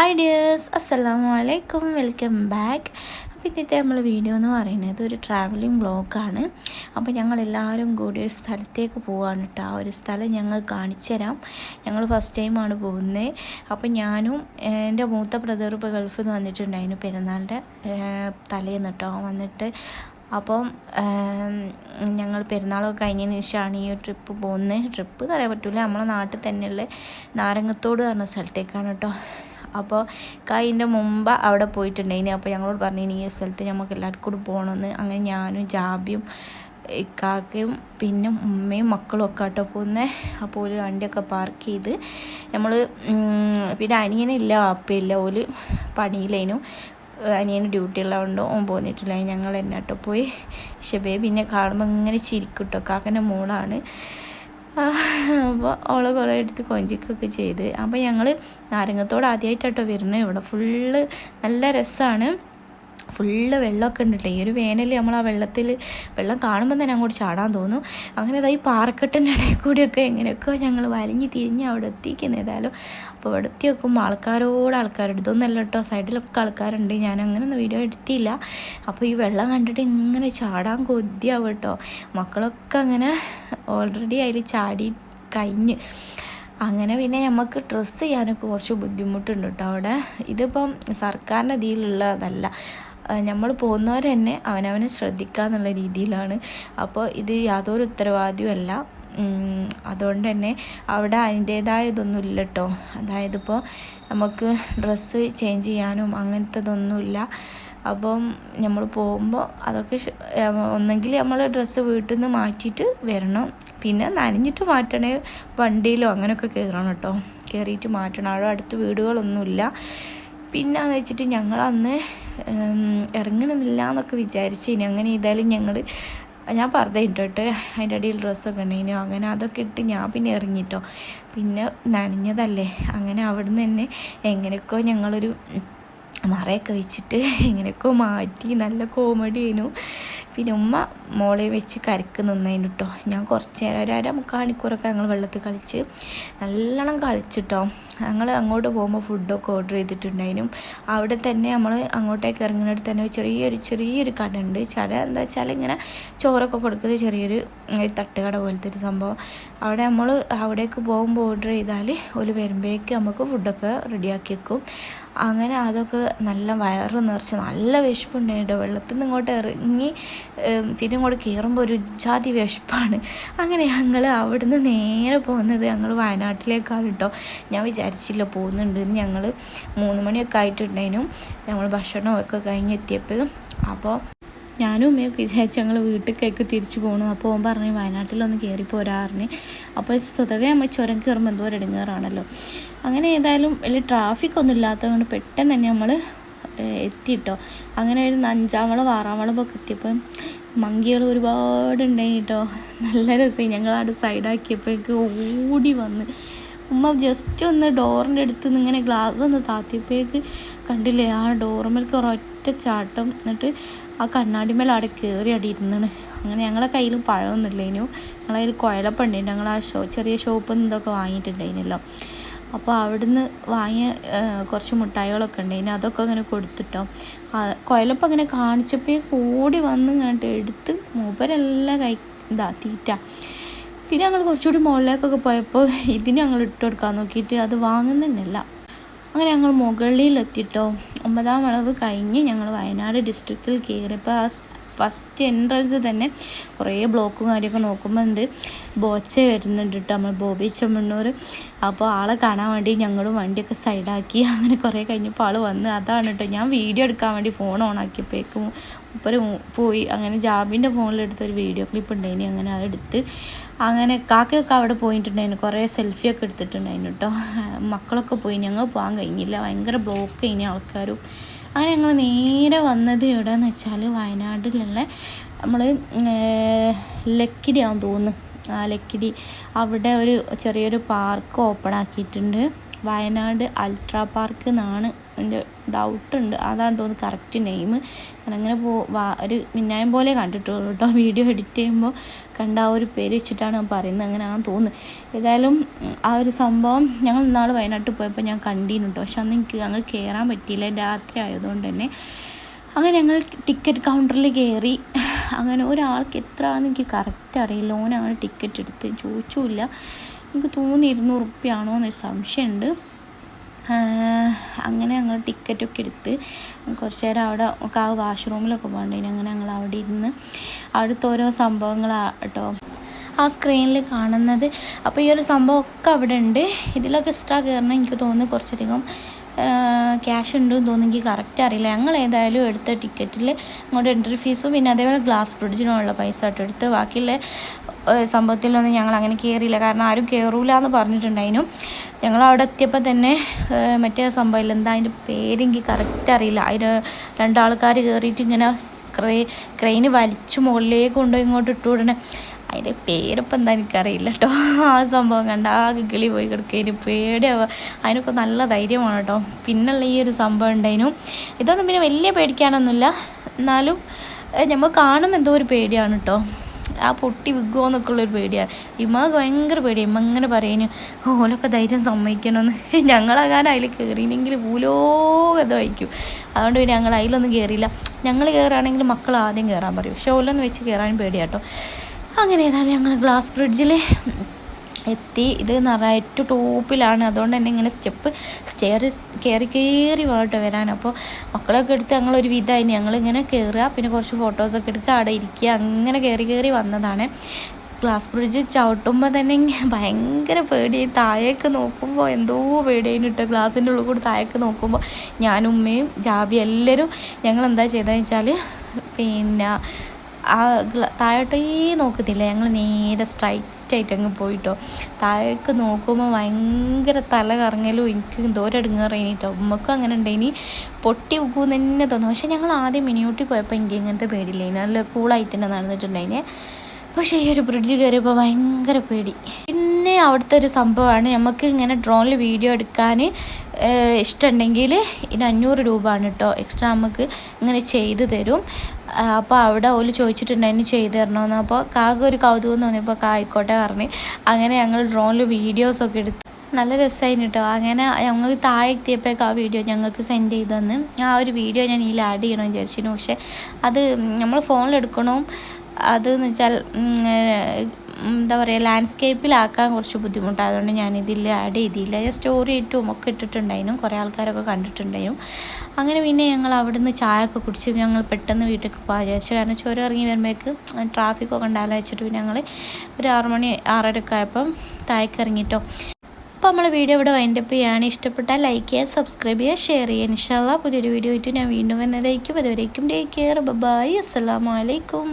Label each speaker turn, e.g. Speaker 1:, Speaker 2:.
Speaker 1: Hi dears അസ്സലാമു അലൈക്കും welcome back അപ്പോൾ ഇന്നത്തെ നമ്മൾ വീഡിയോ എന്ന് പറയുന്നത് ഒരു ട്രാവലിംഗ് ബ്ലോഗാണ് അപ്പോൾ ഞങ്ങൾ എല്ലാവരും കൂടി ഒരു സ്ഥലത്തേക്ക് പോവാണ് കേട്ടോ ആ ഒരു സ്ഥലം ഞങ്ങൾ കാണിച്ചുതരാം ഞങ്ങൾ ഫസ്റ്റ് ടൈമാണ് പോകുന്നത് അപ്പോൾ ഞാനും എന്റെ മൂത്ത ബ്രദർ ഗൾഫിൽ നിന്ന് വന്നിട്ടുണ്ടായിരുന്നു. പെരുന്നാളിന്റെ തലേന്ന് കേട്ടോ വന്നിട്ട്. അപ്പം ഞങ്ങൾ പെരുന്നാളൊക്കെ കഴിഞ്ഞതിന് ശേഷമാണ് ഈ ഒരു ട്രിപ്പ് പോകുന്നത്. ട്രിപ്പ് പറയാൻ പറ്റില്ല നമ്മളെ നാട്ടിൽ തന്നെയുള്ള നാരങ്ങത്തോട് പറഞ്ഞ സ്ഥലത്തേക്കാണ് കേട്ടോ അപ്പോൾ കൈന്റെ മുമ്പ് അവിടെ പോയിട്ടുണ്ടായിനി. അപ്പോൾ ഞങ്ങളോട് പറഞ്ഞു ഈ സ്ഥലത്ത് നമുക്ക് എല്ലാവർക്കും കൂടി പോകണമെന്ന് അങ്ങനെ ഞാനും ജാബിയും ഇക്കാക്കയും പിന്നെ ഉമ്മയും മക്കളും ഒക്കെ ആട്ടോ പോകുന്നത് അപ്പോൾ ഒരു വണ്ടിയൊക്കെ പാർക്ക് ചെയ്ത് നമ്മൾ പിന്നെ അനിയനെ ഇല്ല വാപ്പയില്ല ഓൽ പണിയിലേനു. അനിയന് ഡ്യൂട്ടി ഉള്ളതുകൊണ്ട് ഓൻ പോന്നിട്ടില്ല. ഞങ്ങൾ എന്നാട്ടോ പോയി. ഷബേ പിന്നെ കാണുമ്പോൾ ഇങ്ങനെ ചിരിക്കും കേട്ടോ കാക്കന്റെ മോളാണ്. അപ്പോൾ അവളെ കുറേ എടുത്ത് കൊഞ്ചിക്കൊക്കെ ചെയ്ത്. അപ്പോൾ ഞങ്ങൾ നാരങ്ങത്തോട് ആദ്യമായിട്ടാട്ടോ വരുന്നത് ഇവിടെ ഫുള്ള് നല്ല രസമാണ് ഫുള്ള് വെള്ളമൊക്കെ ഉണ്ട് കേട്ടോ ഈ ഒരു വേനൽ നമ്മൾ ആ വെള്ളത്തിൽ വെള്ളം കാണുമ്പോൾ തന്നെ അങ്ങോട്ട് ചാടാൻ തോന്നും. അങ്ങനെ ഇതായി പാറക്കെട്ടിന്റെ ഇടയിൽ കൂടിയൊക്കെ എങ്ങനെയൊക്കെ ഞങ്ങൾ വലിഞ്ഞ് തിരിഞ്ഞ് അവിടെ എത്തിക്കുന്നത് ഏതായാലും. അപ്പോൾ അവിടെ എത്തി വെക്കുമ്പോൾ ആൾക്കാരോട് ആൾക്കാരുണ്ട് ഇതൊന്നല്ല കേട്ടോ. സൈഡിലൊക്കെ ആൾക്കാരുണ്ട്. ഞാൻ അങ്ങനെ ഒന്നും വീഡിയോ എടുത്തില്ല. അപ്പോൾ ഈ വെള്ളം കണ്ടിട്ട് ഇങ്ങനെ ചാടാൻ കൊതിയാവും കേട്ടോ. മക്കളൊക്കെ അങ്ങനെ ഓൾറെഡി അതിൽ ചാടി കഴിഞ്ഞ്. അങ്ങനെ പിന്നെ നമുക്ക് ഡ്രസ്സ് ചെയ്യാനൊക്കെ കുറച്ച് ബുദ്ധിമുട്ടുണ്ട് കേട്ടോ അവിടെ. ഇതിപ്പം സർക്കാരിന്റെ ഇതിലുള്ളതല്ല. നമ്മൾ പോകുന്നവർ തന്നെ അവനവനെ ശ്രദ്ധിക്കുക എന്നുള്ള രീതിയിലാണ്. അപ്പോൾ ഇത് യാതൊരു ഉത്തരവാദിയുമല്ല. അതുകൊണ്ട് തന്നെ അവിടെ അതിന്റേതായ ഇതൊന്നും ഇല്ല കേട്ടോ അതായത് ഇപ്പോൾ നമുക്ക് ഡ്രസ്സ് ചേഞ്ച് ചെയ്യാനും അങ്ങനത്തതൊന്നുമില്ല. അപ്പം നമ്മൾ പോകുമ്പോൾ അതൊക്കെ ഒന്നെങ്കിൽ നമ്മൾ ഡ്രസ്സ് വീട്ടിൽ നിന്ന് മാറ്റിയിട്ട് വരണം. പിന്നെ നനഞ്ഞിട്ട് മാറ്റണേ വണ്ടിയിലോ അങ്ങനെയൊക്കെ കയറണം കേട്ടോ. കയറിയിട്ട് മാറ്റണം. അവിടെ അടുത്ത് വീടുകളൊന്നുമില്ല. പിന്നെ എന്ന് വെച്ചിട്ട് ഞങ്ങൾ അന്ന് ഇറങ്ങണമെന്നില്ല എന്നൊക്കെ വിചാരിച്ചു ഇനി അങ്ങനെ ചെയ്താലും ഞങ്ങൾ ഞാൻ പറഞ്ഞിട്ട് അതിന്റെ അടിയിൽ ഡ്രസ്സൊക്കെ ഉണ്ടേനു അങ്ങനെ അതൊക്കെ ഇട്ട് ഞാൻ പിന്നെ ഇറങ്ങിട്ടോ. പിന്നെ നനഞ്ഞതല്ലേ. അങ്ങനെ അവിടുന്ന് തന്നെ എങ്ങനെയൊക്കെയോ ഞങ്ങളൊരു മറയൊക്കെ വെച്ചിട്ട് ഇങ്ങനെയൊക്കെ മാറ്റി നല്ല കോമഡി ആയിരുന്നു. പിന്നെ ഉമ്മ മോളെ വെച്ച് കരക്ക് നിന്നതിന് കേട്ടോ ഞാൻ കുറച്ച് നേരം ഒരു അര മുക്കാണിക്കൂറൊക്കെ ഞങ്ങൾ വെള്ളത്തിൽ കളിച്ച് നല്ലോണം കളിച്ചിട്ടോ. ഞങ്ങൾ അങ്ങോട്ട് പോകുമ്പോൾ ഫുഡൊക്കെ ഓർഡർ ചെയ്തിട്ടുണ്ടായിരുന്നു. അവിടെ തന്നെ നമ്മൾ അങ്ങോട്ടേക്ക് ഇറങ്ങുന്നിടത്ത് തന്നെ ചെറിയൊരു ചെറിയൊരു കട ഉണ്ട്. കട എന്താ വെച്ചാൽ ഇങ്ങനെ ചോറൊക്കെ കൊടുക്കുന്നത് ചെറിയൊരു തട്ടുകട പോലത്തെ ഒരു സംഭവം. അവിടെ നമ്മൾ അവിടേക്ക് പോകുമ്പോൾ ഓർഡർ ചെയ്താൽ ഒരു വരുമ്പോഴേക്ക് നമുക്ക് ഫുഡൊക്കെ റെഡിയാക്കി വെക്കും. അങ്ങനെ അതൊക്കെ നല്ല വയറ് നിറച്ച് നല്ല വിശപ്പുണ്ടായിട്ടോ വെള്ളത്തിൽ നിന്ന് ഇങ്ങോട്ട് ഇറങ്ങി പിന്നെ ഇങ്ങോട്ട് കയറുമ്പോൾ ഒരു ജാതി വിശപ്പാണ്. അങ്ങനെ ഞങ്ങൾ അവിടുന്ന് നേരെ പോകുന്നത് ഞങ്ങൾ വയനാട്ടിലേക്കാണ് കേട്ടോ. ഞാൻ വിചാരിച്ചില്ല പോകുന്നുണ്ട് ഞങ്ങൾ മൂന്ന് മണിയൊക്കെ ആയിട്ടുണ്ടായിരുന്നു. ഞങ്ങൾ ഭക്ഷണമൊക്കെ കഴിഞ്ഞ് എത്തിയപ്പോൾ അപ്പോൾ ഞാനും ഉമ്മയൊക്കെ വിചാരിച്ചു ഞങ്ങൾ വീട്ടിലേക്കൊക്കെ തിരിച്ചു പോകണം അപ്പോൾ ഓൻ പറഞ്ഞു വയനാട്ടിലൊന്ന് കയറി പോരാറിന് അപ്പോൾ സ്വതവേ അമ്മ ചുരം കയറുമ്പോൾ എന്തോ ഇടങ്ങേറാണല്ലോ അങ്ങനെ ഏതായാലും വലിയ ട്രാഫിക് ഒന്നും ഇല്ലാത്തതുകൊണ്ട് പെട്ടെന്ന് തന്നെ നമ്മൾ എത്തിയിട്ടോ അങ്ങനെ ഒരു അഞ്ചാം വളം ആറാം വളമൊക്കെ എത്തിയപ്പം മങ്കികൾ ഒരുപാട് ഉണ്ടായി കേട്ടോ നല്ല രസമായി. ഞങ്ങൾ അവിടെ സൈഡാക്കിയപ്പോഴേക്ക് ഓടി വന്ന്. ഉമ്മ ജസ്റ്റ് ഒന്ന് ഡോറിന്റെ അടുത്ത് നിന്ന് ഇങ്ങനെ ഗ്ലാസ് ഒന്ന് താത്തിയപ്പോഴേക്ക് കണ്ടില്ലേ ആ ഡോറുമേൽക്ക് ഒരൊറ്റ ചാട്ടം എന്നിട്ട് ആ കണ്ണാടിമേൽ അവിടെ കയറി അടി ഇരുന്നാണ് അങ്ങനെ ഞങ്ങളെ കയ്യിൽ പഴമൊന്നുമില്ലേനു. ഞങ്ങളെ കയ്യിൽ കുഴലപ്പുണ്ടായിരുന്നു ഞങ്ങൾ ആ ഷോ ചെറിയ ഷോപ്പിൽ നിന്ന് ഇതൊക്കെ വാങ്ങിയിട്ടുണ്ടായിരുന്നല്ലോ. അപ്പോൾ അവിടുന്ന് വാങ്ങിയ കുറച്ച് മുട്ടായികളൊക്കെ ഉണ്ടായിരുന്നു. അതൊക്കെ അങ്ങനെ കൊടുത്തിട്ടോ. കുഴലപ്പം അങ്ങനെ കാണിച്ചപ്പോൾ കൂടി വന്ന് കണ്ട് എടുത്ത് മൂപ്പരെല്ലാം കൈ ഇതാ തീറ്റ. പിന്നെ ഞങ്ങൾ കുറച്ചുകൂടി മുകളിലേക്കൊക്കെ പോയപ്പോൾ ഇതിന് ഞങ്ങൾ ഇട്ട് കൊടുക്കാൻ നോക്കിയിട്ട് അത് വാങ്ങുന്നതന്നെയല്ല. അങ്ങനെ ഞങ്ങൾ മുകളിലെത്തിട്ടോ. ഒമ്പതാം വളവ് കഴിഞ്ഞ് ഞങ്ങൾ വയനാട് ഡിസ്ട്രിക്റ്റിൽ കയറിയപ്പോൾ ആ ഫസ്റ്റ് എൻട്രൻസ് തന്നെ കുറേ ബ്ലോക്കും കാര്യമൊക്കെ നോക്കുമ്പോൾ ഉണ്ട് ബോച്ച വരുന്നുണ്ട് കേട്ടോ നമ്മൾ ബോബി ചെമ്മണ്ണൂർ അപ്പോൾ ആളെ കാണാൻ വേണ്ടി ഞങ്ങളും വണ്ടിയൊക്കെ സൈഡാക്കി അങ്ങനെ കുറേ കഴിഞ്ഞപ്പോൾ ആൾ വന്ന്. അതാണ് കേട്ടോ ഞാൻ വീഡിയോ എടുക്കാൻ വേണ്ടി ഫോൺ ഓൺ ആക്കിയപ്പോഴേക്കും മുപ്പര് പോയി. അങ്ങനെ ജാബിന്റെ ഫോണിലെടുത്തൊരു വീഡിയോ ക്ലിപ്പ് ഉണ്ടായിനി അങ്ങനെ അതെടുത്ത് അങ്ങനെ കാക്കയൊക്കെ അവിടെ പോയിട്ടുണ്ടായിരുന്നു കുറേ സെൽഫിയൊക്കെ എടുത്തിട്ടുണ്ടായിരുന്നു കേട്ടോ മക്കളൊക്കെ പോയി ഞങ്ങൾ പോകാൻ കഴിഞ്ഞില്ല. ഭയങ്കര ബ്ലോക്ക് കഴിഞ്ഞ ആൾക്കാരും. അങ്ങനെ ഞങ്ങൾ നേരെ വന്നത് എവിടെയെന്ന് വെച്ചാൽ വയനാട്ടിലുള്ള നമ്മൾ ലക്കിടി ലക്കിടിയാണെന്ന് തോന്നുന്നു. ആ ലക്കിടി അവിടെ ഒരു ചെറിയൊരു പാർക്ക് ഓപ്പൺ ആക്കിയിട്ടുണ്ട്. വയനാട് അൾട്രാ പാർക്ക് എന്നാണ് എന്റെ ഡൗട്ടുണ്ട് അതാണ് തോന്നുന്നു കറക്റ്റ് നെയിം ഞാൻ അങ്ങനെ പോ ഒരു മിന്നായം പോലെ കണ്ടിട്ടുള്ളൂ കേട്ടോ. വീഡിയോ എഡിറ്റ് ചെയ്യുമ്പോൾ കണ്ട ആ ഒരു പേര് വെച്ചിട്ടാണ് ഞാൻ പറയുന്നത്. അങ്ങനെ ആ തോന്നുന്നു. ഏതായാലും ആ ഒരു സംഭവം ഞങ്ങൾ ഇന്നാൾ വയനാട്ടിൽ പോയപ്പോൾ ഞാൻ കണ്ടിരുന്നു കേട്ടോ. പക്ഷെ അന്ന് എനിക്ക് അങ്ങ് കയറാൻ പറ്റിയില്ല. രാത്രി ആയതുകൊണ്ട് തന്നെ. അങ്ങനെ ഞങ്ങൾ ടിക്കറ്റ് കൗണ്ടറിൽ കയറി അങ്ങനെ ഒരാൾക്ക് എത്ര ആണെന്ന് എനിക്ക് കറക്റ്റ് അറിയില്ല. ഓനാണ് ടിക്കറ്റ് എടുത്ത് ചോദിച്ചില്ല എനിക്ക് തോന്നി ഇരുന്നൂറ് റുപ്യാണോ എന്നൊരു സംശയമുണ്ട്. അങ്ങനെ ഞങ്ങൾ ടിക്കറ്റൊക്കെ എടുത്ത് കുറച്ച് നേരം അവിടെ ഒക്കെ ആ വാഷ്റൂമിലൊക്കെ പോകണ്ടേന് അങ്ങനെ ഞങ്ങൾ അവിടെ ഇരുന്ന് അവിടുത്തെ ഓരോ സംഭവങ്ങളാണ് കേട്ടോ ആ സ്ക്രീനിൽ കാണുന്നത്. അപ്പോൾ ഈ ഒരു സംഭവമൊക്കെ അവിടെ ഉണ്ട്. ഇതിലൊക്കെ എക്സ്ട്രാ കയറണം എനിക്ക് തോന്നുന്നു കുറച്ചധികം. ക്യാഷ് ഉണ്ട് തോന്നുന്നെങ്കിൽ കറക്റ്റ് അറിയില്ല. ഞങ്ങൾ ഏതായാലും എടുത്ത ടിക്കറ്റിൽ ഇങ്ങോട്ട് എൻട്രി ഫീസും പിന്നെ അതേപോലെ ഗ്ലാസ് ബ്രിഡ്ജിനുള്ള പൈസ ആയിട്ട് എടുത്ത്. ബാക്കിയുള്ള സംഭവത്തിലൊന്നും ഞങ്ങൾ അങ്ങനെ കയറിയില്ല കാരണം ആരും കയറൂല എന്ന് പറഞ്ഞിട്ടുണ്ടായിരുന്നു. ഞങ്ങൾ അവിടെ എത്തിയപ്പോൾ തന്നെ മറ്റേ സംഭവമില്ല എന്താ അതിന്റെ പേര് എനിക്ക് കറക്റ്റ് അറിയില്ല. അതിന് രണ്ടാൾക്കാർ കയറിയിട്ട് ഇങ്ങനെ ക്രേ ക്രെയിന് വലിച്ചു മുകളിലേക്ക് കൊണ്ടുപോയി ഇങ്ങോട്ട് ഇട്ടു അതിന്റെ പേരിപ്പം എന്താ എനിക്കറിയില്ല കേട്ടോ ആ സംഭവം കണ്ട ആകെ കിളി പോയി കിടക്കുകയും പേടിയാവുക. അതിനൊക്കെ നല്ല ധൈര്യമാണ് കേട്ടോ. പിന്നുള്ള ഈ ഒരു സംഭവം ഉണ്ടായിരുന്നു ഇതൊന്നും പിന്നെ വലിയ പേടിക്കാനൊന്നുമില്ല. എന്നാലും നമ്മൾ കാണുമ്പോൾ എന്തോ ഒരു പേടിയാണ് കേട്ടോ. ആ പൊട്ടി വിൽക്കുമോ എന്നൊക്കെ ഉള്ളൊരു പേടിയാണ് ഇമ്മക്ക് ഭയങ്കര പേടിയാണ് ഇമ്മ ഇങ്ങനെ പറയുന്നു ഓലൊക്കെ ധൈര്യം സമ്മതിക്കണമെന്ന് ഞങ്ങളാകാൻ അതിൽ കയറിയില്ലെങ്കിൽ ഭൂലോകത വായിക്കും അതുകൊണ്ട് പിന്നെ ഞങ്ങൾ അതിലൊന്നും കയറിയില്ല ഞങ്ങൾ കയറുകയാണെങ്കിൽ മക്കൾ ആദ്യം കയറാൻ പറയും. പക്ഷെ ഓലൊന്ന് വെച്ച് കയറാനും പേടിയാട്ടോ അങ്ങനെ ഏതായാലും ഞങ്ങൾ ഗ്ലാസ് ബ്രിഡ്ജിൽ എത്തി. ഇത് നിറയറ്റ് ടോപ്പിലാണ്. അതുകൊണ്ട് തന്നെ ഇങ്ങനെ സ്റ്റെപ്പ് സ്റ്റെയർ കയറി കയറി വേട്ടോ വരാൻ. അപ്പോൾ മക്കളൊക്കെ എടുത്ത് ഞങ്ങളൊരു വിധമായി ഞങ്ങളിങ്ങനെ കയറുക പിന്നെ കുറച്ച് ഫോട്ടോസൊക്കെ എടുക്കുക. അവിടെ ഇരിക്കുക. അങ്ങനെ കയറി കയറി വന്നതാണ്. ഗ്ലാസ് ബ്രിഡ്ജ് ചവിട്ടുമ്പോൾ തന്നെ ഭയങ്കര പേടി. താഴേക്ക് നോക്കുമ്പോൾ എന്തോ പേടിയായി കേട്ടോ ഗ്ലാസിന്റെ ഉള്ളിൽ കൂടി താഴേക്ക് നോക്കുമ്പോൾ ഞാനും ഉമ്മയും ജാബി എല്ലാവരും ഞങ്ങൾ എന്താ ചെയ്തതെന്ന് വെച്ചാൽ പിന്നെ ആ താഴോട്ടേ നോക്കത്തില്ല. ഞങ്ങൾ നേരെ സ്ട്രൈറ്റ് ആയിട്ട് അങ്ങ് പോയിട്ടോ. താഴേക്ക് നോക്കുമ്പോൾ ഭയങ്കര തല കറങ്ങലും എനിക്ക് ദൂരടുങ്ങറിയിട്ടോ ഉമ്മക്കും അങ്ങനെ ഉണ്ടായിനി പൊട്ടി ഉക്കൂന്ന് തന്നെ തോന്നും. പക്ഷേ ഞങ്ങൾ ആദ്യം മിനിയൂട്ടി പോയപ്പോൾ എനിക്ക് ഇങ്ങനത്തെ പേടിയില്ല. നല്ല കൂളായിട്ട് തന്നെ നടന്നിട്ടുണ്ടായിന്. പക്ഷേ ഈ ഒരു ബ്രിഡ്ജ് കയറിയപ്പോൾ ഭയങ്കര പേടി. പിന്നെ അവിടുത്തെ ഒരു സംഭവമാണ്. നമുക്ക് ഇങ്ങനെ ഡ്രോണിൽ വീഡിയോ എടുക്കാൻ ഇഷ്ടമുണ്ടെങ്കിൽ ഇതിന് അഞ്ഞൂറ് രൂപയാണ് കേട്ടോ എക്സ്ട്രാ നമുക്ക് ഇങ്ങനെ ചെയ്ത് തരും. അപ്പോൾ അവിടെ ഓൽ ചോദിച്ചിട്ടുണ്ടായിരുന്നു ചെയ്തു തരണമെന്ന് അപ്പോൾ കാക്ക ഒരു കൗതുകം തോന്നിയപ്പോൾ കാ ആയിക്കോട്ടെ പറഞ്ഞ്. അങ്ങനെ ഞങ്ങൾ ഡ്രോണിൽ വീഡിയോസൊക്കെ എടുത്ത് നല്ല രസമായിരുന്നു കേട്ടോ അങ്ങനെ ഞങ്ങൾക്ക് താഴെ എത്തിയപ്പോഴേക്ക് ആ വീഡിയോ ഞങ്ങൾക്ക് സെൻഡ് ചെയ്ത് തന്ന്. ആ ഒരു വീഡിയോ ഞാൻ ഇതിൽ ആഡ് ചെയ്യണമെന്ന് വിചാരിച്ചിരുന്നു. പക്ഷേ അത് നമ്മൾ ഫോണിലെടുക്കണം അതെന്ന് വെച്ചാൽ എന്താ പറയുക ലാൻഡ്സ്കേപ്പിലാക്കാൻ കുറച്ച് ബുദ്ധിമുട്ടായതുകൊണ്ട് ഞാൻ ഇതിൽ ആഡ് ചെയ്തില്ല. ഞാൻ സ്റ്റോറി ഇട്ടും ഒക്കെ ഇട്ടിട്ടുണ്ടായിരുന്നു. കുറേ ആൾക്കാരൊക്കെ കണ്ടിട്ടുണ്ടായിരുന്നു. അങ്ങനെ പിന്നെ ഞങ്ങൾ അവിടുന്ന് ചായ ഒക്കെ കുടിച്ച് ഞങ്ങൾ പെട്ടെന്ന് വീട്ടിലേക്ക് പോകാൻ വിചാരിച്ചു. കാരണം ചുരം ഇറങ്ങി വരുമ്പോഴേക്ക് ട്രാഫിക്കൊക്കെ ഉണ്ടാകാൻ വെച്ചിട്ട് പിന്നെ ഞങ്ങൾ ഒരു ആറ് മണി ആറരയൊക്കെ ആയപ്പം താഴേക്ക് ഇറങ്ങിയിട്ടോ അപ്പോൾ നമ്മൾ വീഡിയോ ഇവിടെ വൈൻഡപ്പ് ചെയ്യുകയാണ് ഇഷ്ടപ്പെട്ടാൽ ലൈക്ക് ചെയ്യുക സബ്സ്ക്രൈബ് ചെയ്യുക ഷെയർ ചെയ്യുക. ഇൻഷാല്ല പുതിയൊരു വീഡിയോ ആയിട്ട് ഞാൻ വീണ്ടും വന്നതായിരിക്കും അതുവരേക്കും ടേക്ക് കെയർ ബൈ അസ്സലാമലൈക്കും